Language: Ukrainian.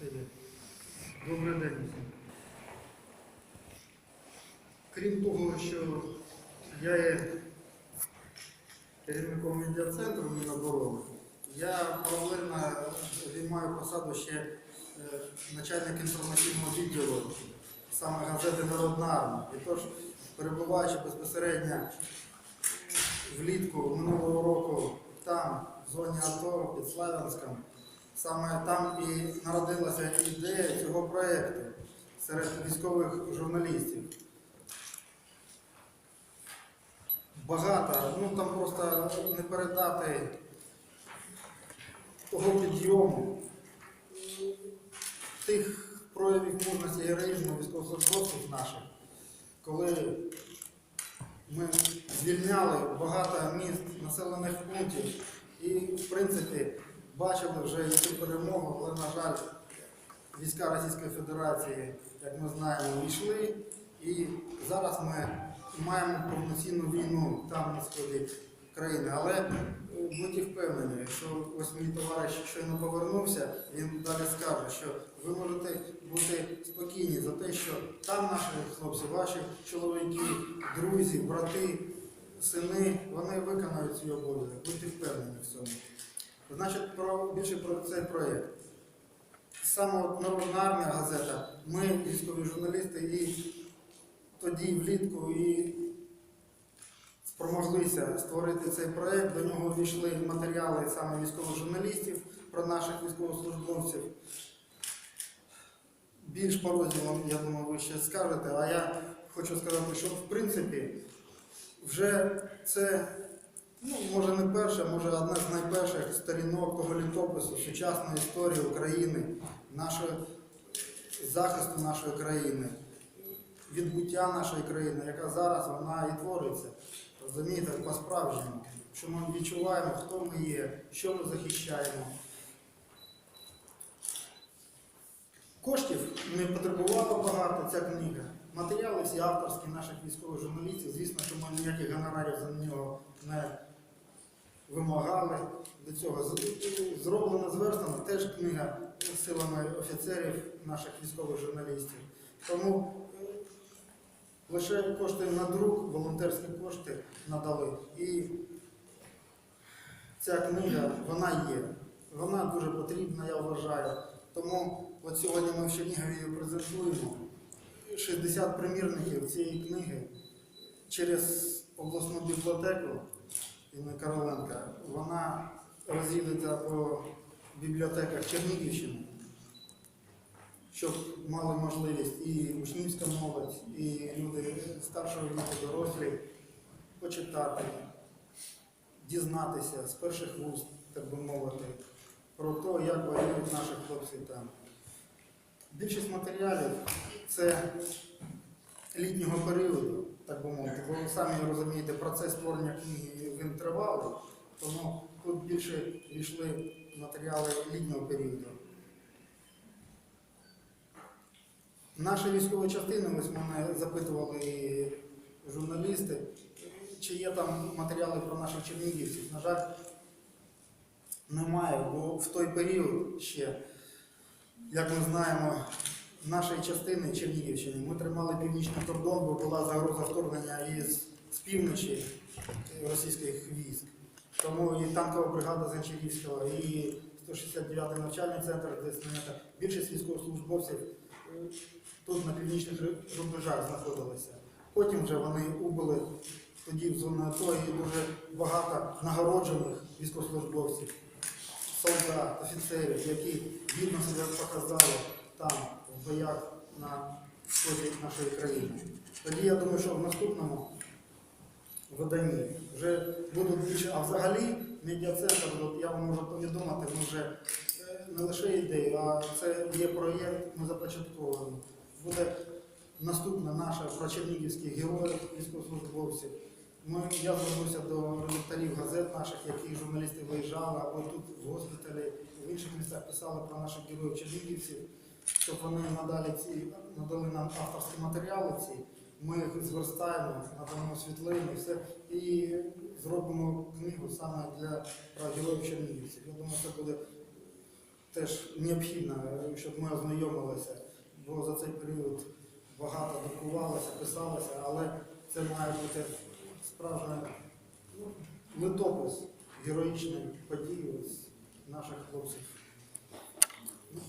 Добрий день усім. Крім того, що я є керівником медіа-центру Міноборони, я паралельно займаю посаду ще е, начальник інформаційного відділу саме газети Народна армія. І тож, перебуваючи безпосередньо влітку минулого року там, в зоні АТО під Славянськом, саме там і народилася ідея цього проєкту серед військових журналістів. Багато, ну там просто не передати того підйому, тих проявів мужності і героїзму військовослужбовців наших, коли ми звільняли багато міст, населених пунктів і, в принципі, бачили вже цю перемогу, але, на жаль, війська Російської Федерації, як ми знаємо, йшли. І зараз ми маємо повноцінну війну там на сході країни. Але будьте впевнені, що ось мій товариш щойно повернувся, він далі скаже, що ви можете бути спокійні за те, що там наші хлопці, ваші чоловіки, друзі, брати, сини, вони виконають свій обов'язок. Будьте впевнені в цьому. Значить, про, більше про цей проєкт. Саме Народна армія газета, ми, військові журналісти, і тоді влітку і спромоглися створити цей проєкт. До нього ввійшли матеріали саме військових журналістів про наших військовослужбовців. Більш по розділам, я думаю, ви ще скажете. А я хочу сказати, що в принципі вже це, ну, може не перша, може одна з найперших сторінок того літопису сучасної історії України, нашої захисту нашої країни, відбуття нашої країни, яка зараз вона і твориться. Розумієте, по-справжньому. Що ми відчуваємо, хто ми є, що ми захищаємо. Коштів не потребувала багато ця книга. Матеріали всі авторські наших військових журналістів. Звісно, що ми ніяких гонорарів за нього не вимагали до цього. Зроблена зверстана теж книга силами офіцерів наших військових журналістів. Тому е, лише кошти на друк, волонтерські кошти надали. І ця книга, вона є. Вона дуже потрібна, я вважаю. Тому от сьогодні ми в Чернігові її презентуємо. 60 примірників цієї книги через обласну бібліотеку Інни Короленка. Вона розійдеться по бібліотеках Чернігівщини, щоб мали можливість і учнівська молодь, і люди старшого віку, дорослі почитати, дізнатися з перших вуст, так би мовити, про те, як воюють наші хлопці там. Більшість матеріалів це літнього періоду, так би мовити. Бо ви самі розумієте, процес створення книги він тривалий, тому тут більше війшли матеріали літнього періоду. Наші військові частини, ось мене запитували і журналісти, чи є там матеріали про наших чернігівців. На жаль, немає, бо в той період ще, як ми знаємо, нашої частини Чернігівщини ми тримали північний кордон, бо була загроза вторгнення із з півночі російських військ. Тому і танкова бригада Занчарівського, і 169-й навчальний центр, де більшість військовослужбовців тут на північних рубежах знаходилися. Потім вже вони убили тоді в зону АТО і дуже багато нагороджених військовослужбовців, солдат, офіцерів, які гідно себе показали там, в боях на сході нашої країни. Тоді я думаю, що в наступному виданні вже будуть більше, а взагалі медіа-центр, я вам можу повідомити, ми вже е, не лише ідею, а це є проєкт, ми започатковуємо. Буде наступна наша про чернігівських героїв, військовослужбовців. Ми, я звернуся до редакторів газет наших, які журналісти виїжджали, або тут в госпіталі, в інших містах писали про наших героїв чернігівців, щоб вони надалі ці надали нам авторські матеріали ці. Ми їх зверстаємо, надамо світлини і все, і зробимо книгу саме для героїв чернігівців. Я думаю, це буде теж необхідно, щоб ми ознайомилися, бо за цей період багато друкувалося, писалося, але це має бути справжній ну, литопис героїчної події наших хлопців. Ну.